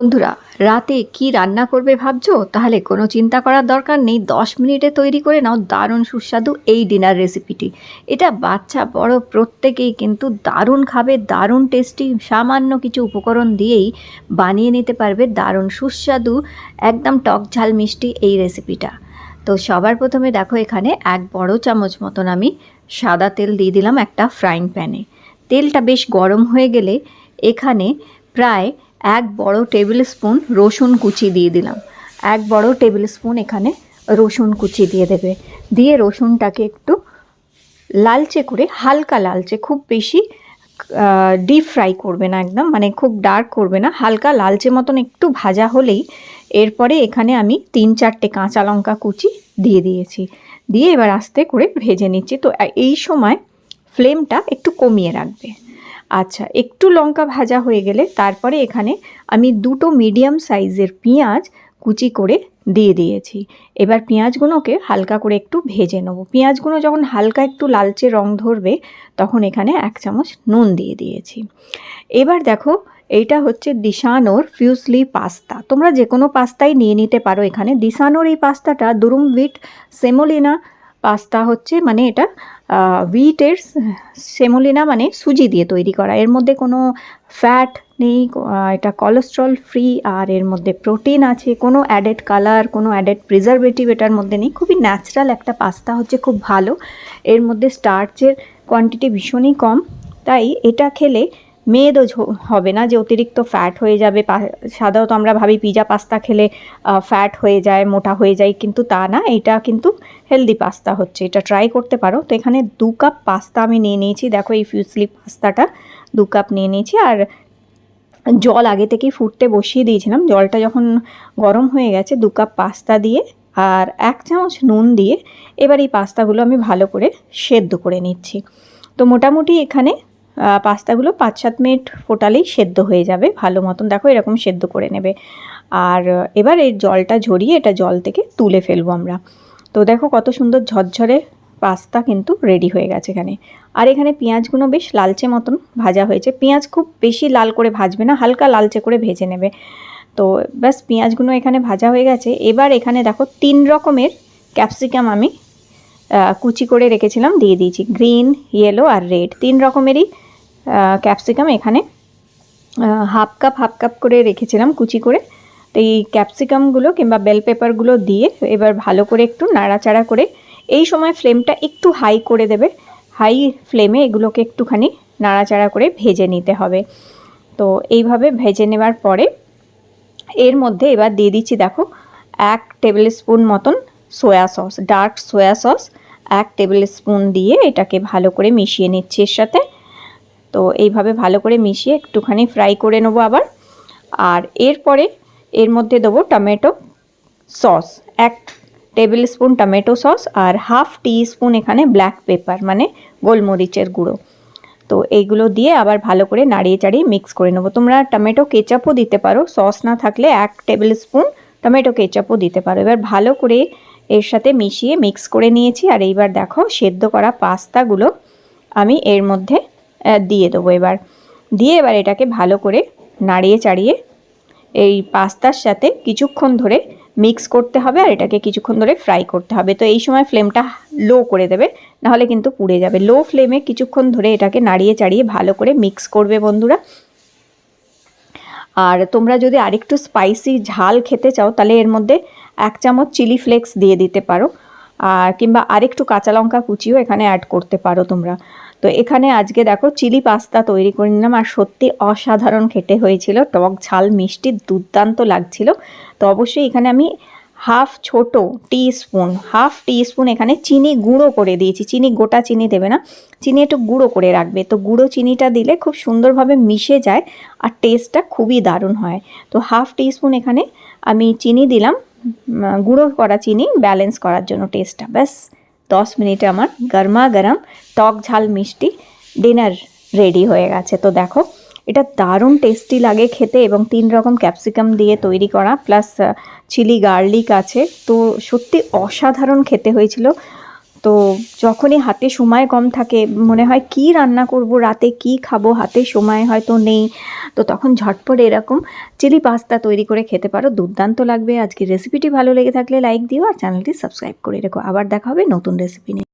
বন্ধুরা, রাতে কি রান্না করবে ভাবছ? তাহলে কোনো চিন্তা করার দরকার নেই। দশ মিনিটে তৈরি করে নাও দারুণ সুস্বাদু এই ডিনার রেসিপিটি। এটা বাচ্চা বড় প্রত্যেকেই কিন্তু দারুণ খাবে, দারুণ টেস্টি, সামান্য কিছু উপকরণ দিয়েই বানিয়ে নিতে পারবে দারুণ সুস্বাদু, একদম টক ঝাল মিষ্টি এই রেসিপিটা। তো সবার প্রথমে দেখো এখানে এক বড় চামচ মতন আমি সাদা তেল দিয়ে দিলাম একটা ফ্রাইং প্যানে। তেলটা বেশ গরম হয়ে গেলে এখানে প্রায় এক বড় টেবিল স্পুন রসুন কুচি দিয়ে দিলাম। এক বড় টেবিল স্পুন এখানে রসুন কুচি দিয়ে দেবে। দিয়ে রসুনটাকে একটু লালচে করে, হালকা লালচে, খুব বেশি ডিপ ফ্রাই করবে না একদম মানে খুব ডার্ক করবে না, হালকা লালচে মতন একটু ভাজা হলেই এরপরে এখানে আমি তিন চারটে কাঁচা লঙ্কা কুচি দিয়ে দিয়েছি। দিয়ে এবার আস্তে করে ভেজে নিচ্ছি। তো এই সময় ফ্লেমটা একটু কমিয়ে রাখবে। আচ্ছা একটু লঙ্কা ভাজা হয়ে গেলে তারপরে এখানে আমি দুটো মিডিয়াম সাইজের পেঁয়াজ কুচি করে দিয়ে দিয়েছি। এবার পেঁয়াজগুলোকে হালকা করে একটু ভেজে নেব। পেঁয়াজগুলো যখন হালকা একটু লালচে রং ধরবে, তখন এখানে এক চামচ নুন দিয়ে দিয়েছি। এবার দেখো, এইটা হচ্ছে দিশানোর ফিউসলি পাস্তা। তোমরা যে কোনো পাস্তাই নিয়ে নিতে পারো এখানে। দিশানোর এই পাস্তাটা দুরুম সেমোলিনা পাস্তা হচ্ছে মানে এটা উইটের সেমোলিনা মানে সুজি দিয়ে তৈরি করা। এর মধ্যে কোনো ফ্যাট নেই এটা কোলেস্ট্রল ফ্রি আর এর মধ্যে প্রোটিন আছে। কোনো অ্যাডেড কালার কোনো অ্যাডেড প্রিজারভেটিভ এটার মধ্যে নেই। খুবই ন্যাচারাল একটা পাস্তা হচ্ছে, খুব ভালো। এর মধ্যে স্টার্চের কোয়ান্টিটি ভীষণই কম। তাই এটা খেলে মেয়েদও হবে না যে অতিরিক্ত ফ্যাট হয়ে যাবে সাধারণত আমরা ভাবি পিজা পাস্তা খেলে ফ্যাট হয়ে যায়, মোটা হয়ে যায়, কিন্তু তা না, এটা কিন্তু হেলদি পাস্তা হচ্ছে, এটা ট্রাই করতে পারো। তো এখানে দু কাপ পাস্তা আমি নিয়ে নিয়েছি, দেখো এই ফিউসলি পাস্তাটা দু কাপ নিয়ে নিয়েছি, আর জল আগে থেকেই ফুটতে বসিয়ে দিয়েছিলাম, জলটা যখন গরম হয়ে গেছে, দু কাপ পাস্তা দিয়ে, আর এক চামচ নুন দিয়ে, এবার এই পাস্তাগুলো আমি ভালো করে সেদ্ধ করে নিচ্ছি। তো মোটামুটি এখানে পাস্তাগুলো পাঁচ সাত মিনিট ফোটালেই সেদ্ধ হয়ে যাবে, ভালো মতন দেখো এরকম সেদ্ধ করে নেবে। আর এবার এই জলটা ঝরিয়ে এটা জল থেকে তুলে ফেলব আমরা। তো দেখো কত সুন্দর ঝরঝরে পাস্তা কিন্তু রেডি হয়ে গেছে এখানে। আর এখানে পেঁয়াজগুলো বেশ লালচে মতন ভাজা হয়েছে। পেঁয়াজ খুব বেশি লাল করে ভাজবে না, হালকা লালচে করে ভেজে নেবে। তো ব্যাস পেঁয়াজগুলো এখানে ভাজা হয়ে গেছে। এবার এখানে দেখো তিন রকমের ক্যাপসিকাম আমি কুচি করে রেখেছিলাম, দিয়ে দিয়েছি। গ্রিন ইয়েলো আর রেড তিন রকমেরই ক্যাপসিকাম এখানে। হাফ কাপ হাফ কাপ করে রেখেছিলাম কুচি করে। তো এই ক্যাপসিকামগুলো কিংবা বেল পেপারগুলো দিয়ে এবার ভালো করে একটু নাড়াচাড়া করে এই সময় ফ্লেমটা একটু হাই করে দেবে। হাই ফ্লেমে এগুলোকে একটুখানি নাড়াচাড়া করে ভেজে নিতে হবে। তো এইভাবে ভেজে নেবার পরে এর মধ্যে এবার দিয়ে দিচ্ছি দেখো এক টেবিল স্পুন মতন soya sauce dark soya sauce এক টেবিল স্পুন দিয়ে এটাকে ভালো করে মিশিয়ে নিচ্ছি এর সাথে। তো এইভাবে ভালো করে মিশিয়ে একটুখানি ফ্রাই করে নেব আবার। আর এরপরে এর মধ্যে দেবো টমেটো সস, এক টেবিল স্পুন টমেটো সস আর হাফ টি স্পুন এখানে ব্ল্যাক পেপার মানে গোলমরিচের গুঁড়ো। তো এইগুলো দিয়ে আবার ভালো করে নাড়িয়ে চাড়িয়ে মিক্স করে নেব। তোমরা টমেটো কেচাপও দিতে পারো, সস না থাকলে এক টেবিল স্পুন টমেটো কেচাপও দিতে পারো। এবার ভালো করে এর সাথে মিশিয়ে মিক্স করে নিয়েছি। আর এইবার দেখো, সেদ্ধ করা পাস্তাগুলো আমি এর মধ্যে দিয়ে দেবো এবার। দিয়ে এবার এটাকে ভালো করে নাড়িয়ে চাড়িয়ে এই পাস্তার সাথে কিছুক্ষণ ধরে মিক্স করতে হবে আর এটাকে কিছুক্ষণ ধরে ফ্রাই করতে হবে। তো এই সময় ফ্লেমটা লো করে দেবে, নাহলে কিন্তু পুড়ে যাবে। লো ফ্লেমে কিছুক্ষণ ধরে এটাকে নাড়িয়ে চাড়িয়ে ভালো করে মিক্স করবে বন্ধুরা। আর তোমরা যদি আরেকটু স্পাইসি ঝাল খেতে চাও, তাহলে এর মধ্যে এক চামচ চিলি ফ্লেক্স দিয়ে দিতে পারো। আর কিংবা আরেকটু কাঁচা লঙ্কা কুচিও এখানে অ্যাড করতে পারো তোমরা। তো এখানে আজকে দেখো চিলি পাস্তা তৈরি করে নিলাম। আর সত্যি অসাধারণ খেতে হয়েছিল। টক ঝাল, মিষ্টি, দুর্দান্ত লাগছিল। তো অবশ্যই এখানে আমি হাফ ছোট teaspoon half teaspoon এখানে চিনি গুঁড়ো করে দিয়েছি। চিনি, গোটা চিনি দেবে না। চিনি একটু গুঁড়ো করে রাখবে। তো গুঁড়ো চিনিটা দিলে খুব সুন্দরভাবে মিশে যায় আর টেস্টটা খুবই দারুণ হয়। তো হাফ টি স্পুন এখানে আমি চিনি দিলাম। গুঁড়ো করা চিনি ব্যালেন্স করার জন্য টেস্টটা, ব্যাস। দশ মিনিটে আমার গরমা গরম টক ঝাল মিষ্টি ডিনার রেডি হয়ে গেছে। তো দেখো, এটা দারুণ টেস্টি লাগে খেতে এবং তিন রকম ক্যাপসিকাম দিয়ে তৈরি করা, প্লাস চিলি গার্লিক আছে। তো সত্যি অসাধারণ খেতে হয়েছিল। তো যখনই হাতে সময় কম থাকে, মনে হয় কি রান্না করব, রাতে কি খাব, হাতে সময় হয়তো নেই, তো তখন ঝটপট এরকম চিলি পাস্তা তৈরি করে খেতে পারো। দুর্দান্ত লাগবে। আজকে রেসিপিটি ভালো লেগে থাকলে লাইক দিও আর চ্যানেলটি সাবস্ক্রাইব করে রেখো। আবার দেখা হবে নতুন রেসিপি নিয়ে।